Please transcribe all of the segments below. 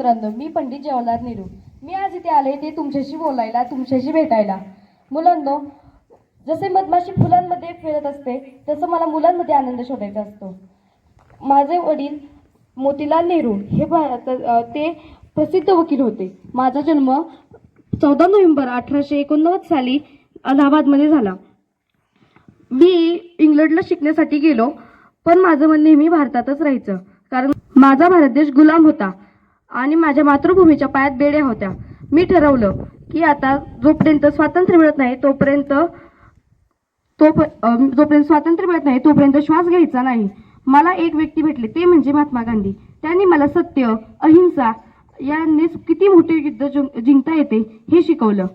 मित्रांनो मी पंडित जवाहरलाल नेहरू. मी आज इथे आले ते तुमच्याशी बोलायला तुमच्याशी भेटायला. मुलांनो जसे मधमाशी फुलांमध्ये फिरत असते तसं मला मुलांमध्ये आनंद शोधायचा असतो. माझे वडील मोतीलाल नेहरू हे भारत ते प्रसिद्ध वकील होते. माझा जन्म चौदा नोव्हेंबर अठराशे एकोणनव्वद साली अलाहाबादमध्ये झाला. मी इंग्लंडला शिकण्यासाठी गेलो पण माझं मन नेहमी भारतातच राहायचं. कारण माझा भारत देश गुलाम होता. आणि माझ्या मातृभूमीच्या पायात बेड्या होत्या. मी ठरवलं की आता जोपर्यंत स्वातंत्र्य मिळत नाही तोपर्यंत तो जोपर्यंत स्वातंत्र्य मिळत नाही तोपर्यंत श्वास घ्यायचा नाही. मला एक व्यक्ती भेटले ते म्हणजे महात्मा गांधी. त्यांनी मला सत्य अहिंसा यांनी किती मोठे युद्ध जिंकता येते हे शिकवलं.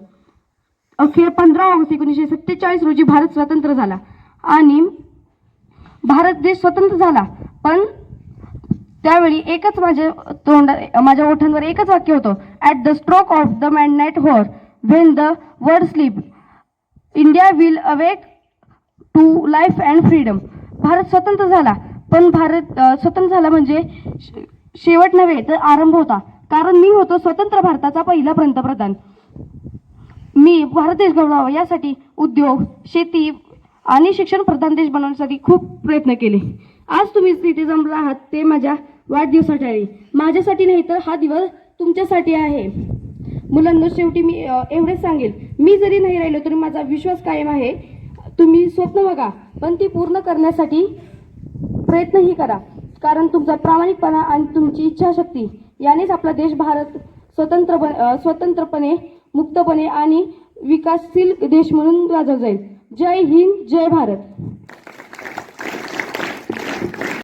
अखेर पंधरा ऑगस्ट एकोणीसशे सत्तेचाळीस रोजी भारत स्वतंत्र झाला. आणि भारत देश स्वतंत्र झाला. पण त्यावेळी एकच माझ्या तोंडा माझ्या ओठांवर एकच वाक्य होतं. At the stroke of the midnight hour when the world sleep India will awake to life and freedom Bharat स्वतंत्र झाला. पण भारत स्वतंत्र झाला म्हणजे शेवट नव्हे तर आरंभ होता. कारण मी होतो स्वतंत्र भारताचा पहिला पंतप्रधान. मी भारत देश घडवावा यासाठी उद्योग शेती आणि शिक्षण प्रधान देश बनवण्यासाठी खूप प्रयत्न केले. आज तुम्ही स्थिती जमला आहात ते माझ्या वाढदिवसाच्या वेळी. माझ्यासाठी नाही तर हा दिवस तुमच्यासाठी आहे. मुलांना शेवटी मी एवढेच सांगेल. मी जरी नाही राहिलो तरी माझा विश्वास कायम आहे. तुम्ही स्वप्न बघा पण ती पूर्ण करण्यासाठी प्रयत्नही करा. कारण तुमचा प्रामाणिकपणा आणि तुमची इच्छाशक्ती यानेच आपला देश भारत स्वतंत्र बन- स्वतंत्रपणे मुक्तपणे आणि विकासशील देश म्हणून गाजव जाईल. जय हिंद जय भारत.